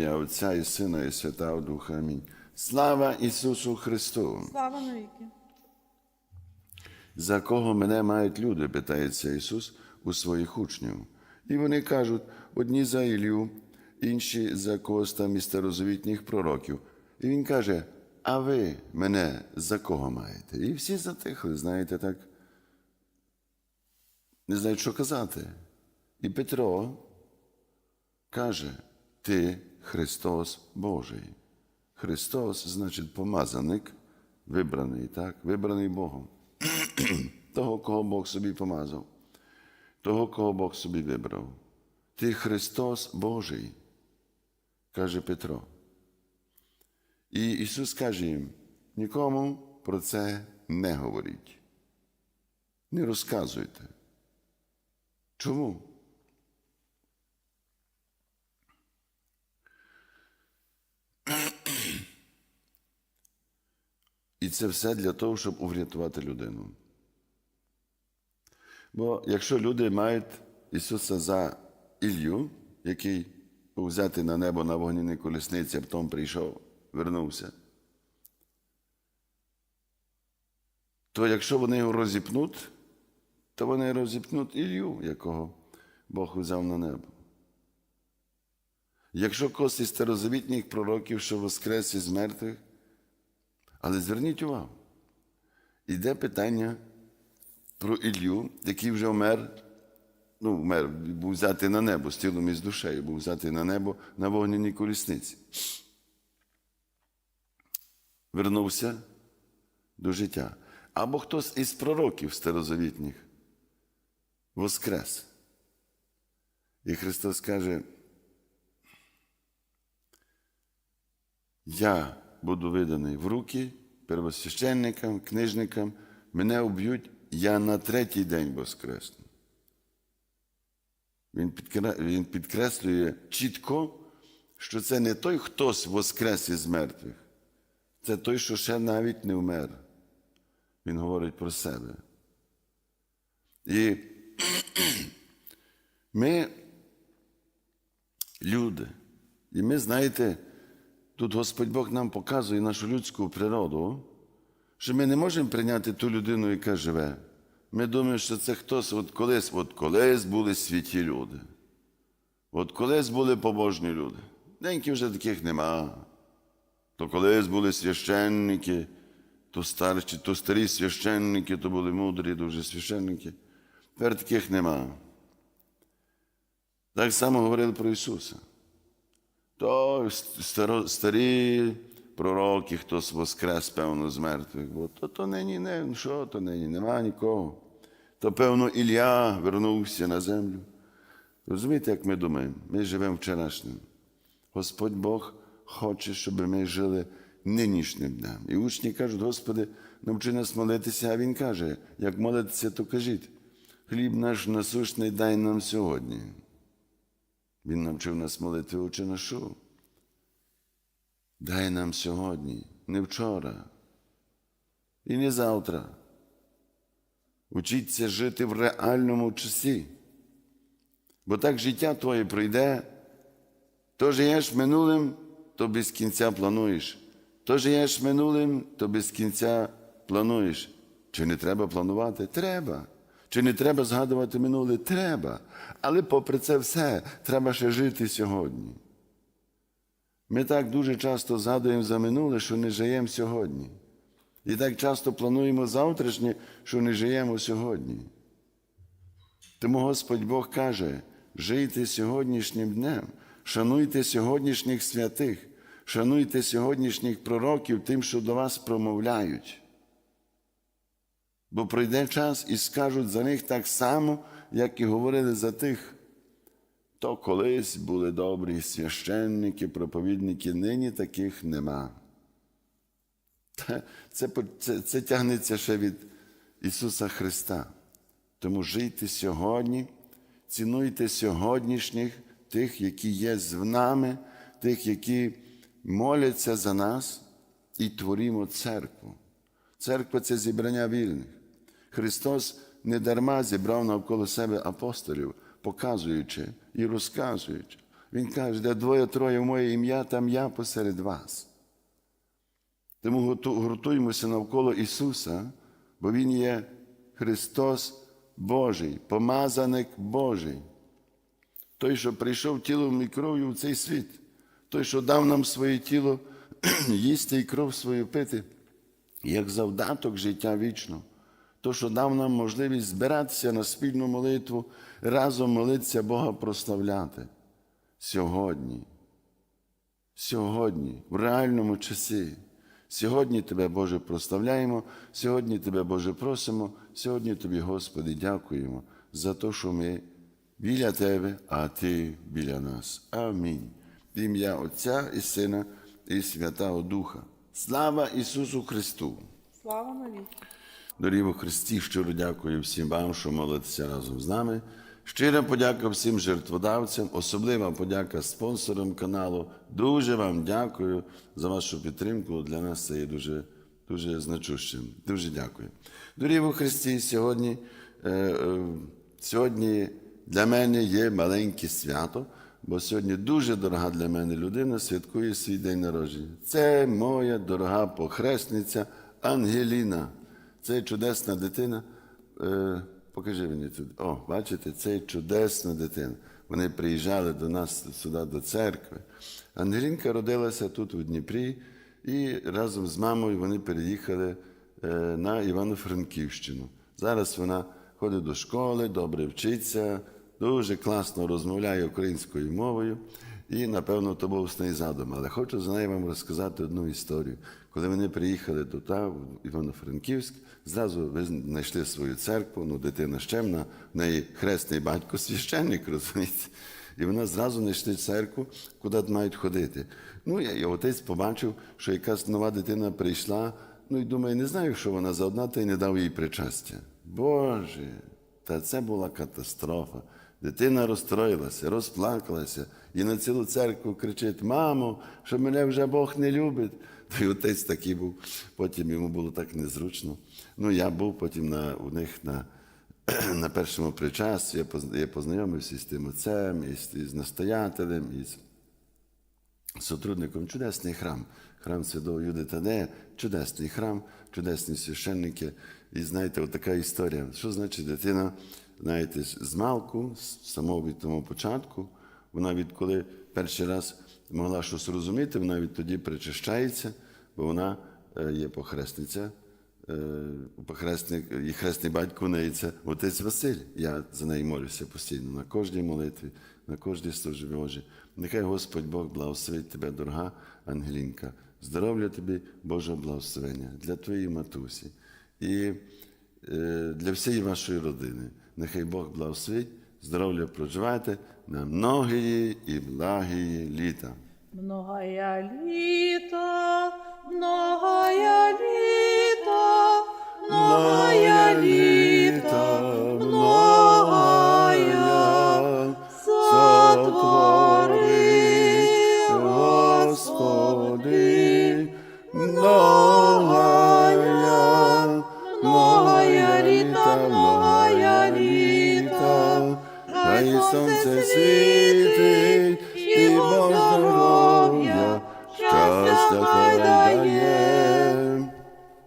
ім'я Отця і Сина, і Святого Духа. Амінь. Слава Ісусу Христу! Слава навіки. За кого мене мають люди? питається Ісус у своїх учнів. І вони кажуть: одні за Ілью, інші за там із пророків. І Він каже: А ви мене за кого маєте? І всі затихли, знаєте, так. Не знають, що казати. І Петро каже: Ти Христос Божий. Христос значить помазаник, вибраний, так? Вибраний Богом. Того, кого Бог собі помазав, того, кого Бог собі вибрав. Ти Христос Божий, каже Петро. І Ісус каже їм: нікому про це не говоріть. Не розказуйте. Чому? І це все для того, щоб врятувати людину. Бо якщо люди мають Ісуса за Ілью, який був взятий на небо на вогняній колісниці, а потім прийшов, вернувся, то якщо вони його розіпнуть, то вони розіпнуть Ілью, якого Бог взяв на небо. Якщо когось із старозавітніх пророків, що воскрес із мертвих, але зверніть увагу, йде питання про Ілью, який вже вмер, ну, вмер, був взятий на небо з тілом і з душею, був взятий на небо на вогняній колісниці. Вернувся до життя. Або хтось із пророків старозавітніх воскрес. І Христос каже, я буду виданий в руки первосвященникам, книжникам, мене уб'ють, я на третій день воскресну. Він. Він підкреслює чітко, що це не той хтось воскрес із мертвих, це той, що ще навіть не вмер. Він говорить про себе. І ми люди, і ми, знаєте, Тут Господь Бог нам показує нашу людську природу, що ми не можемо прийняти ту людину, яка живе. Ми думаємо, що це хтось от колись, от колись були святі люди. От колись були побожні люди. Деньки вже таких нема. То колись були священники, то старші, то старі священники, то були мудрі дуже священники. Тепер таких нема. Так само говорили про Ісуса. То старо, старі пророки, хтось воскрес, певно, з мертвих, бо то, то нині не, що, то нині нема нікого. То, певно, Ілля вернувся на землю. Розумієте, як ми думаємо? Ми живемо вчорашнім. Господь Бог хоче, щоб ми жили нинішнім днем. І учні кажуть, Господи, навчи нас молитися, а Він каже, як молитися, то кажіть, хліб наш насущний дай нам сьогодні. Він навчив нас молити очі нашу. Дай нам сьогодні, не вчора і не завтра. Учіться жити в реальному часі. Бо так життя твоє пройде, то живеш минулим, то без кінця плануєш. То живеш минулим, то без кінця плануєш. Чи не треба планувати? Треба. Чи не треба згадувати минуле? Треба. Але попри це все, треба ще жити сьогодні. Ми так дуже часто згадуємо за минуле, що не живемо сьогодні. І так часто плануємо завтрашнє, що не живемо сьогодні. Тому Господь Бог каже: жийте сьогоднішнім днем, шануйте сьогоднішніх святих, шануйте сьогоднішніх пророків тим, що до вас промовляють. Бо пройде час і скажуть за них так само, як і говорили за тих, то колись були добрі священники, проповідники, нині таких нема. Це, це, це тягнеться ще від Ісуса Христа. Тому жийте сьогодні, цінуйте сьогоднішніх, тих, які є з нами, тих, які моляться за нас, і творімо церкву. Церква це зібрання вільних. Христос не дарма зібрав навколо себе апостолів, показуючи і розказуючи, Він каже, де двоє-троє в моє ім'я, там я посеред вас. Тому гуртуємося навколо Ісуса, бо Він є Христос Божий, помазаник Божий. Той, що прийшов тілом і кров'ю в цей світ, той, що дав нам своє тіло їсти і кров свою пити, як завдаток життя вічного. То, що дав нам можливість збиратися на спільну молитву, разом молитися Бога прославляти. Сьогодні, сьогодні, в реальному часі. Сьогодні Тебе, Боже, прославляємо, сьогодні Тебе, Боже, просимо, сьогодні Тобі, Господи, дякуємо за те, що ми біля Тебе, а Ти біля нас. Амінь. В ім'я Отця і Сина і Святого Духа. Слава Ісусу Христу! Слава навіки. Дорогі у Христі, щиро дякую всім вам, що молитеся разом з нами. Щира подяка всім жертводавцям, особлива подяка спонсорам каналу. Дуже вам дякую за вашу підтримку. Для нас це є дуже, дуже значущим. Дуже дякую. Дорогі у Христі, сьогодні, е, е, сьогодні для мене є маленьке свято, бо сьогодні дуже дорога для мене людина святкує свій день народження. Це моя дорога похресниця Ангеліна. Це чудесна дитина. Е, покажи мені тут. О, бачите, це чудесна дитина. Вони приїжджали до нас сюди, до церкви. Ангелінка родилася тут, у Дніпрі, і разом з мамою вони переїхали е, на Івано-Франківщину. Зараз вона ходить до школи, добре вчиться, дуже класно розмовляє українською мовою. І, напевно, то був неї задум. Але хочу за нею вам розказати одну історію. Коли вони приїхали туди, в Івано-Франківськ, зразу ви знайшли свою церкву, ну, дитина щемна, в неї хресний батько, священник, розумієте. І вона зразу знайшли церкву, куди мають ходити. Ну, я, і отець побачив, що якась нова дитина прийшла, ну і думаю, не знаю, що вона за одна, та й не дав їй причастя. Боже, та це була катастрофа. Дитина розстроїлася, розплакалася і на цілу церкву кричить: Мамо, що мене вже Бог не любить. Той отець такий був. Потім йому було так незручно. Ну, я був потім на, у них на, на першому причасті, я познайомився з тим отцем, і з, і з настоятелем, і з сотрудником. Чудесний храм. Храм Святого Юди Тадея, чудесний храм, чудесні священники. І знаєте, така історія. Що значить дитина, знаєте, з малку, з самого від того початку, вона відколи перший раз могла щось розуміти, вона відтоді причащається, бо вона е, є похресниця. Е, Похресник, і хресний батько в неї це отець Василь. Я за неї молюся постійно на кожній молитві, на кожній службі Божій. Нехай Господь Бог благословить тебе, дорога Ангелінка. Здоров'я тобі, Боже благословення для твоєї матусі і е, для всієї вашої родини. Нехай Бог благословить, здоров'я проживайте на многії і благії літа. Многая літа, многая, многая літа, світить,